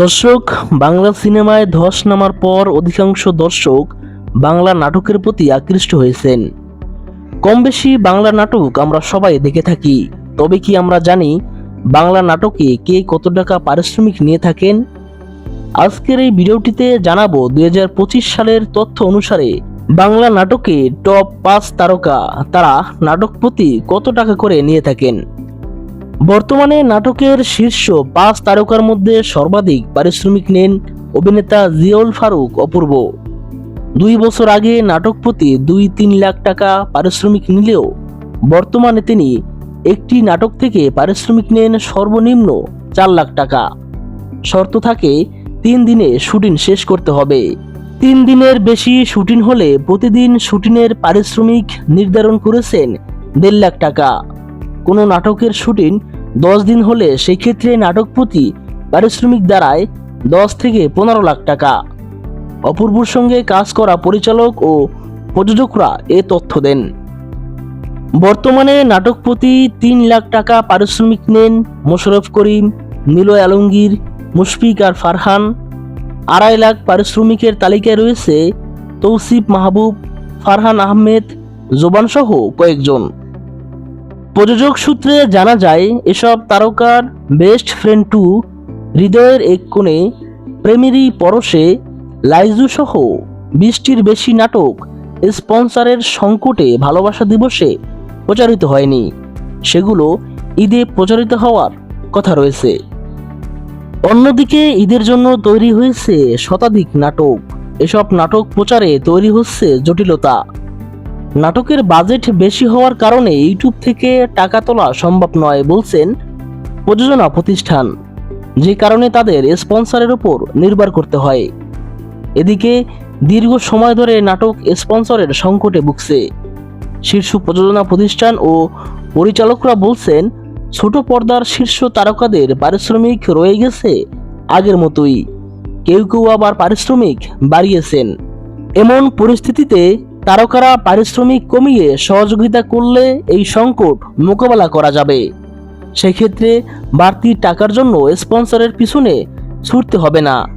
দর্শক, বাংলা সিনেমায় ধস নামার পর অধিকাংশ দর্শক বাংলা নাটকের প্রতি আকৃষ্ট হয়েছেন। কম বেশি বাংলা নাটক আমরা সবাই দেখে থাকি, তবে কি আমরা জানি বাংলা নাটকে কে কত টাকা পারিশ্রমিক নিয়ে থাকেন? আজকের এই ভিডিওটিতে জানাব দুই হাজার পঁচিশ সালের তথ্য অনুসারে বাংলা নাটকে টপ পাঁচ তারকা তারা নাটক প্রতি কত টাকা করে নিয়ে থাকেন? বর্তমানে নাটকের শীর্ষ পাঁচ তারকার মধ্যে সর্বাধিক পারিশ্রমিক নেন অভিনেতা জিয়াউল ফারুক অপূর্ব। দুই বছর আগে নাটক প্রতি দুই তিন লাখ টাকা পারিশ্রমিক নিলেও বর্তমানে তিনি একটি নাটক থেকে পারিশ্রমিক নেন সর্বনিম্ন চার লাখ টাকা। শর্ত থাকে, তিন দিনে শুটিং শেষ করতে হবে। তিন দিনের বেশি শুটিং হলে প্রতিদিন শুটিংয়ের পারিশ্রমিক নির্ধারণ করেছেন দেড় লাখ টাকা। কোনো নাটকের শুটিং দশ দিন হলে সেক্ষেত্রে নাটক প্রতি পারিশ্রমিক দাঁড়ায় দশ থেকে পনেরো লাখ টাকা। অপূর্বর সঙ্গে কাজ করা পরিচালক ও প্রযোজকরা এ তথ্য দেন। বর্তমানে নাটক প্রতি তিন লাখ টাকা পারিশ্রমিক নেন মোশাররফ করিম, নিলয় আলমগীর, মুশফিক আর ফারহান। আড়াই লাখ পারিশ্রমিকের তালিকায় রয়েছে তৌসিফ মাহবুব, ফারহান আহমেদ, জোবানসহ কয়েকজন। প্রযোজক সূত্রে জানা যায়, এসব তারকার বেস্ট ফ্রেন্ড টু হৃদয়ের এক কোণে প্রেমেরই পরশে লাইজু সহ বিশটির বেশি নাটক স্পন্সরের সংকটে ভালোবাসা দিবসে প্রচারিত হয়নি। সেগুলো ঈদে প্রচারিত হওয়ার কথা রয়েছে। অন্যদিকে ঈদের জন্য তৈরি হয়েছে শতাধিক নাটক। এসব নাটক প্রচারে তৈরি হচ্ছে জটিলতা। নাটকের বাজেট বেশি হওয়ার কারণে ইউটিউব থেকে টাকা তোলা সম্ভব নয় বলছেন প্রযোজনা প্রতিষ্ঠান। যে কারণে তাদের স্পন্সরের উপর নির্ভর করতে হয়। এদিকে দীর্ঘ সময় ধরে নাটক স্পন্সরের সংকটে ভুগছে। শীর্ষ প্রযোজনা প্রতিষ্ঠান ও পরিচালকরা বলছেন, ছোট পর্দার শীর্ষ তারকাদের পারিশ্রমিক রয়ে গেছে আগের মতোই। কেউ কেউ আবার পারিশ্রমিক বাড়িয়েছেন। এমন পরিস্থিতিতে তারকারা পারিশ্রমিক কমিয়ে সহযোগিতা করলে এই সংকট মোকাবেলা করা যাবে। সেক্ষেত্রে বাড়তি টাকার জন্য স্পন্সরের পিছনে ছুটতে হবে না।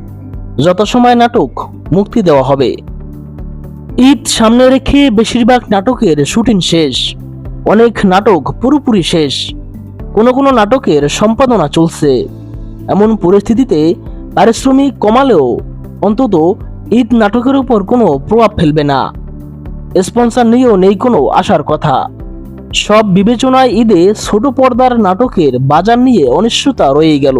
যথাসময় নাটক মুক্তি দেওয়া হবে। ঈদ সামনে রেখে বেশিরভাগ নাটকের শুটিং শেষ। অনেক নাটক পুরোপুরি শেষ। কোনো কোনো নাটকের সম্পাদনা চলছে। এমন পরিস্থিতিতে পারিশ্রমিক কমালেও অন্তত ঈদ নাটকের উপর কোনো প্রভাব ফেলবে না। স্পন্সর নিয়েও নেই কোনো আশার কথা। সব বিবেচনায় ঈদে ছোট পর্দার নাটকের বাজার নিয়ে অনিশ্চয়তা রয়ে গেল।